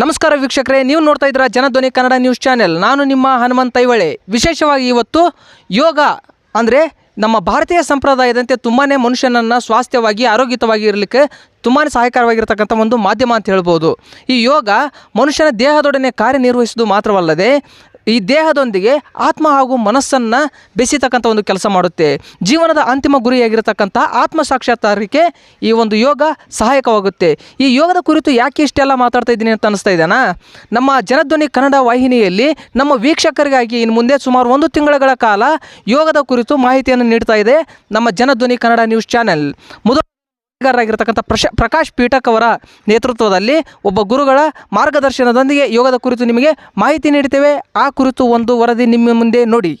ನಮಸ್ಕಾರ ವೀಕ್ಷಕರೇ, ನೀವು ನೋಡ್ತಾ ಇದ್ದೀರಾ ಜನಧ್ವನಿ ಕನ್ನಡ ನ್ಯೂಸ್ ಚಾನೆಲ್. ನಾನು ನಿಮ್ಮ ಹನುಮಂತ ಐವಳೆ. ವಿಶೇಷವಾಗಿ ಇವತ್ತು ಯೋಗ ಅಂದರೆ ನಮ್ಮ ಭಾರತೀಯ ಸಂಪ್ರದಾಯದಂತೆ ತುಂಬಾ ಮನುಷ್ಯನನ್ನು ಸ್ವಾಸ್ಥ್ಯವಾಗಿ ಆರೋಗ್ಯತವಾಗಿ ಇರಲಿಕ್ಕೆ ತುಂಬಾ ಸಹಾಯಕರವಾಗಿರ್ತಕ್ಕಂಥ ಒಂದು ಮಾಧ್ಯಮ ಅಂತ ಹೇಳ್ಬೋದು. ಈ ಯೋಗ ಮನುಷ್ಯನ ದೇಹದೊಡನೆ ಕಾರ್ಯನಿರ್ವಹಿಸೋದು ಮಾತ್ರವಲ್ಲದೆ ಈ ದೇಹದೊಂದಿಗೆ ಆತ್ಮ ಹಾಗೂ ಮನಸ್ಸನ್ನು ಬೆಸಿತಕ್ಕಂಥ ಒಂದು ಕೆಲಸ ಮಾಡುತ್ತೆ. ಜೀವನದ ಅಂತಿಮ ಗುರಿಯಾಗಿರತಕ್ಕಂಥ ಆತ್ಮ ಸಾಕ್ಷಾತ್ಕಾರಕ್ಕೆ ಈ ಒಂದು ಯೋಗ ಸಹಾಯಕವಾಗುತ್ತೆ. ಈ ಯೋಗದ ಕುರಿತು ಯಾಕೆ ಇಷ್ಟೆಲ್ಲ ಮಾತಾಡ್ತಾ ಇದ್ದೀನಿ ಅಂತ ಅನಿಸ್ತಾ ಇದ್ದಾನ ನಮ್ಮ ಜನಧ್ವನಿ ಕನ್ನಡ ವಾಹಿನಿಯಲ್ಲಿ ನಮ್ಮ ವೀಕ್ಷಕರಿಗಾಗಿ ಇನ್ನು ಮುಂದೆ ಸುಮಾರು ಒಂದು ತಿಂಗಳ ಕಾಲ ಯೋಗದ ಕುರಿತು ಮಾಹಿತಿಯನ್ನು ನೀಡ್ತಾ ಇದೆ ನಮ್ಮ ಜನಧ್ವನಿ ಕನ್ನಡ ನ್ಯೂಸ್ ಚಾನೆಲ್. ಮೊದಲು ಆಗಿರತಕ್ಕಂಥ ಪ್ರಶ, ಪ್ರಕಾಶ್ ಪೀಠಕ್ ಅವರ ನೇತೃತ್ವದಲ್ಲಿ ಒಬ್ಬ ಗುರುಗಳ ಮಾರ್ಗದರ್ಶನದೊಂದಿಗೆ ಯೋಗದ ಕುರಿತು ನಿಮಗೆ ಮಾಹಿತಿ ನೀಡುತ್ತೇವೆ. ಆ ಕುರಿತು ಒಂದು ವರದಿ ನಿಮ್ಮ ಮುಂದೆ ನೋಡಿ.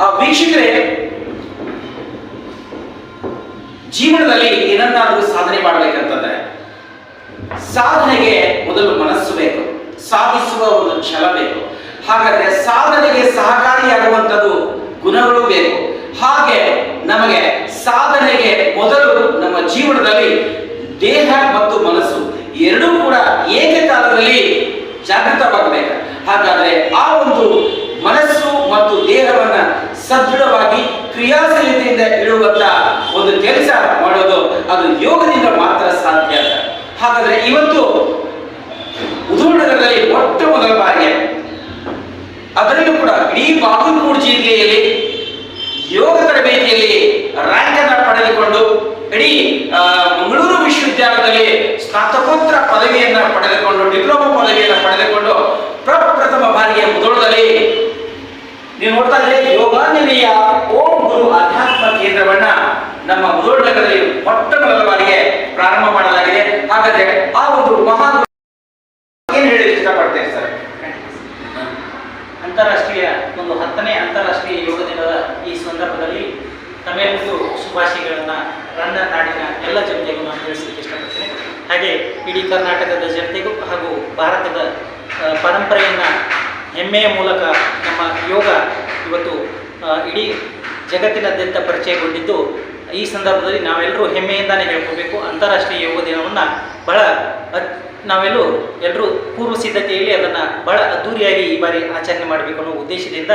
ಆ, ವೀಕ್ಷಕರೇ ಜೀವನದಲ್ಲಿ ಏನನ್ನಾದರೂ ಸಾಧನೆ ಮಾಡಬೇಕಂತಂದ್ರೆ ಸಾಧನೆಗೆ ಮೊದಲು ಮನಸ್ಸು ಬೇಕು ಸಾಧಿಸುವ ಒಂದು ಛಲ ಬೇಕು. ಹಾಗಾದ್ರೆ ಸಾಧನೆಗೆ ಸಹಕಾರಿಯಾಗುವಂಥದ್ದು ಗುಣಗಳು ಬೇಕು. ಹಾಗೆ ನಮಗೆ ಸಾಧನೆಗೆ ಮೊದಲು ನಮ್ಮ ಜೀವನದಲ್ಲಿ ದೇಹ ಮತ್ತು ಮನಸ್ಸು ಎರಡೂ ಕೂಡ ಏಕಕಾಲದಲ್ಲಿ ಜಾಗೃತವಾಗಬೇಕು. ಹಾಗಾದ್ರೆ ಆ ಒಂದು ಮನಸ್ಸು ಮತ್ತು ದೇಹವನ್ನ ಸದೃಢವಾಗಿ ಕ್ರಿಯಾಶೀಲತೆಯಿಂದ ಇರುವಂತ ಒಂದು ಕೆಲಸ ಮಾಡೋದು ಅದು ಯೋಗದಿಂದ ಮಾತ್ರ ಸಾಧ್ಯ ಹಾಗಾದ್ರೆ ಇವತ್ತು ಉದಾಹರಣೆಗಳಲ್ಲಿ ಮೊಟ್ಟ ಮೊದಲ ಬಾರಿಗೆ ಅದರಲ್ಲೂ ಕೂಡ ಇಡೀ ಬಾಗಲಕೋಟೆ ಜಿಲ್ಲೆಯಲ್ಲಿ ಯೋಗ ತರಬೇತಿಯಲ್ಲಿ ರ್ಯಾಂಕ್ ಅನ್ನ ಪಡೆದುಕೊಂಡು ಇಡೀ ಮಂಗಳೂರು ವಿಶ್ವವಿದ್ಯಾಲಯದಲ್ಲಿ ಸ್ನಾತಕೋತ್ತರ ಪದವಿಯನ್ನ ಪಡೆದುಕೊಂಡು ಡಿಪ್ಲೊಮಾ ಪದವಿಯನ್ನ ಪಡೆದುಕೊಂಡು ಪ್ರಪ್ರಥಮ ಬಾರಿಗೆ ಮುದೋಳದಲ್ಲಿ ನೀವು ನೋಡ್ತಾ ಇದ್ರೆ ಯೋಗಾಂಜನೇಯ ಓಂ ಗುರು ಆಧ್ಯಾತ್ಮ ಕೇಂದ್ರವನ್ನ ನಮ್ಮ ಮುದೋಳ ಮೊಟ್ಟ ಮೊದಲ ಬಾರಿಗೆ ಪ್ರಾರಂಭ ಮಾಡಲಾಗಿದೆ. ಹಾಗಾದ್ರೆ ಆ ಒಂದು ಮಹಾನ್ ಏನ್ ಹೇಳಿ ಇಷ್ಟಪಡ್ತೇನೆ ಸರ್? ಅಂತಾರಾಷ್ಟ್ರೀಯ ಒಂದು ಹತ್ತನೇ ಅಂತಾರಾಷ್ಟ್ರೀಯ ಯೋಗ ದಿನದ ಈ ಸಂದರ್ಭದಲ್ಲಿ ತಮ್ಮೆಲ್ಲರಿಗೂ ಶುಭಾಶಯಗಳನ್ನ ನನ್ನ ನಾಡಿನ ಎಲ್ಲ ಜನತೆಗೂ ನಾನು ತಿಳಿಸಲಿಕ್ಕೆ ಇಷ್ಟಪಡ್ತೇನೆ. ಹಾಗೆ ಇಡೀ ಕರ್ನಾಟಕದ ಜನತೆಗೂ ಹಾಗೂ ಭಾರತದ ಪರಂಪರೆಯನ್ನು ಹೆಮ್ಮೆಯ ಮೂಲಕ ನಮ್ಮ ಯೋಗ ಇವತ್ತು ಇಡೀ ಜಗತ್ತಿನಾದ್ಯಂತ ಪರಿಚಯಗೊಂಡಿದ್ದು, ಈ ಸಂದರ್ಭದಲ್ಲಿ ನಾವೆಲ್ಲರೂ ಹೆಮ್ಮೆಯಿಂದಾನೇ ಹೇಳ್ಕೋಬೇಕು, ಅಂತಾರಾಷ್ಟ್ರೀಯ ಯೋಗ ದಿನವನ್ನು ಬಹಳ ನಾವೆಲ್ಲರೂ ನಾವೆಲ್ಲೂ ಎಲ್ಲರೂ ಪೂರ್ವ ಸಿದ್ಧತೆಯಲ್ಲಿ ಅದನ್ನು ಬಹಳ ಅದ್ದೂರಿಯಾಗಿ ಈ ಬಾರಿ ಆಚರಣೆ ಮಾಡಬೇಕು ಅನ್ನೋ ಉದ್ದೇಶದಿಂದ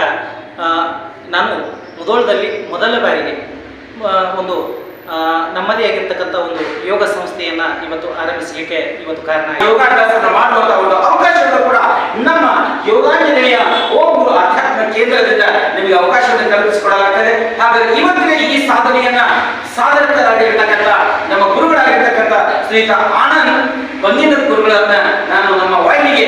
ನಾನು ಮುದೋಳದಲ್ಲಿ ಮೊದಲ ಬಾರಿಗೆ ಒಂದು ನಮ್ಮದೇ ಆಗಿರ್ತಕ್ಕಂಥ ಒಂದು ಯೋಗ ಸಂಸ್ಥೆಯನ್ನು ಇವತ್ತು ಆರಂಭಿಸಲಿಕ್ಕೆ ಇವತ್ತು ಕಾರಣ ಯೋಗ ಮಾಡುವಂತಹ ಒಂದು ಅವಕಾಶವನ್ನು ಕೂಡ ನಮ್ಮ ಯೋಗಾಂಜನೇಯ ಓಂ ಕೇಂದ್ರದಿಂದ ನಿಮಗೆ ಅವಕಾಶವನ್ನು ಕಲ್ಪಿಸಿಕೊಡಲಾಗ್ತದೆ. ಹಾಗಾದರೆ ಇವತ್ತಿನ ಈ ಸಾಧನೆಯನ್ನ ಸಾಧಕರಾಗಿರ್ತಕ್ಕಂಥ ನಮ್ಮ ಗುರುಗಳಾಗಿರ್ತಕ್ಕಂಥ ಶ್ರೀಯುತ ಆನಂದ್ ಬಂದಿನ ಗುರುಗಳನ್ನ ನಾನು ನಮ್ಮ ವಾಹಿನಿಗೆ